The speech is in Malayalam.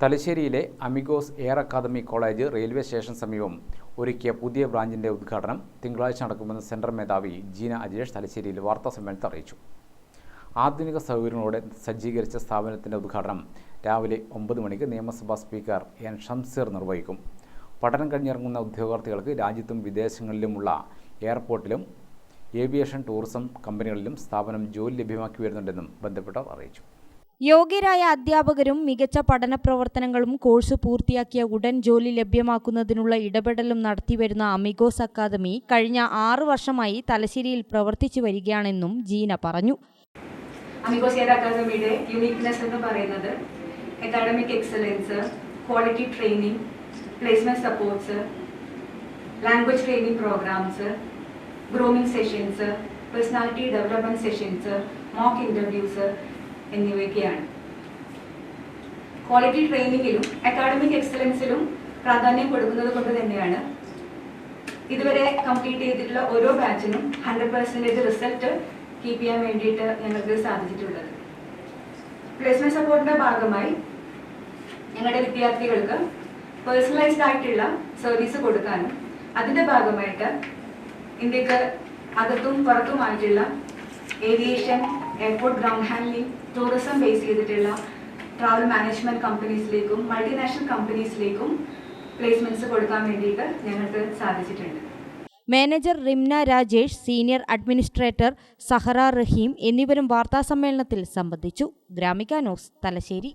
തലശ്ശേരിയിലെ Amigos air academy college railway station സമീപം ഒരുക്കിയ പുതിയ ബ്രാഞ്ചിന്റെ ഉദ്ഘാടനം തിങ്കളാഴ്ച നടക്കുമെന്ന് സെൻട്രൽ മേധാവി ജീന അജേഷ് തലശ്ശേരിയിൽ വാർത്താസമ്മേളനത്തിൽ അറിയിച്ചു. ആധുനിക സൗകര്യങ്ങളോടെ സജ്ജീകരിച്ച സ്ഥാപനത്തിന്റെ ഉദ്ഘാടനം രാവിലെ ഒമ്പത് മണിക്ക് നിയമസഭാ സ്പീക്കർ എൻ ഷംസീർ നിർവഹിക്കും. പഠനം കഴിഞ്ഞിറങ്ങുന്ന ഉദ്യോഗാർത്ഥികൾക്ക് രാജ്യത്തും വിദേശങ്ങളിലുമുള്ള എയർപോർട്ടിലും ഏവിയേഷൻ ടൂറിസം കമ്പനികളിലും സ്ഥാപനം ജോലി ലഭ്യമാക്കി വരുന്നുണ്ടെന്നും ബന്ധപ്പെട്ടവർ അറിയിച്ചു. യോഗ്യരായ അധ്യാപകരും മികച്ച പഠന പ്രവർത്തനങ്ങളും കോഴ്സ് പൂർത്തിയാക്കിയ ഉടൻ ജോലി ലഭ്യമാക്കുന്നതിനുള്ള ഇടപെടലും നടത്തിവരുന്ന അമിഗോസ് അക്കാദമി കഴിഞ്ഞ ആറു വർഷമായി തലശ്ശേരിയിൽ പ്രവർത്തിച്ചു വരികയാണെന്നും ജീന പറഞ്ഞു. അമിഗോസ് അക്കാദമിയുടെ യുണീക്നെസ് എന്ന് പറയുന്നത് academic excellence quality training placement supports language training programmes grooming sessions personality development sessions mock interviews എന്നിവയൊക്കെയാണ്. ക്വാളിറ്റി ട്രെയിനിങ്ങിലും അക്കാഡമിക് എക്സലൻസിലും പ്രാധാന്യം കൊടുക്കുന്നത് കൊണ്ട് തന്നെയാണ് ഇതുവരെ കംപ്ലീറ്റ് ചെയ്തിട്ടുള്ള ഓരോ ബാച്ചിനും ഹൺഡ്രഡ് പെർസെന്റേജ് റിസൾട്ട് കീപ്പ് ചെയ്യാൻ വേണ്ടിയിട്ട് ഞങ്ങൾക്ക് സാധിച്ചിട്ടുള്ളത്. പ്ലേസ്മെന്റ് സപ്പോർട്ടിന്റെ ഭാഗമായി ഞങ്ങളുടെ വിദ്യാർത്ഥികൾക്ക് പേഴ്സണലൈസ്ഡ് ആയിട്ടുള്ള സർവീസ് കൊടുക്കാനും അതിന്റെ ഭാഗമായിട്ട് ഇന്ത്യയ്ക്ക് അകത്തും പുറത്തുമായിട്ടുള്ള aviation airport ground handling tourism base ചെയ്തിട്ടുള്ള ട്രാവൽ മാനേജ്മെന്റ് കമ്പനീസിലേക്കും മൾട്ടിനാഷണൽ കമ്പനീസിലേക്കും പ്ലേസ്മെന്റ്സ് കൊടുക്കാൻ വേണ്ടിയിട്ട് ഞങ്ങൾക്ക് സാധിച്ചിട്ടുണ്ട്. Manager Rimna Rajesh senior administrator Sahra Rahim എന്നിവരും വാർത്താസമ്മേളനത്തിൽ സംബന്ധിച്ചു. ഗ്രാമിക ന്യൂസ് തലശ്ശേരി.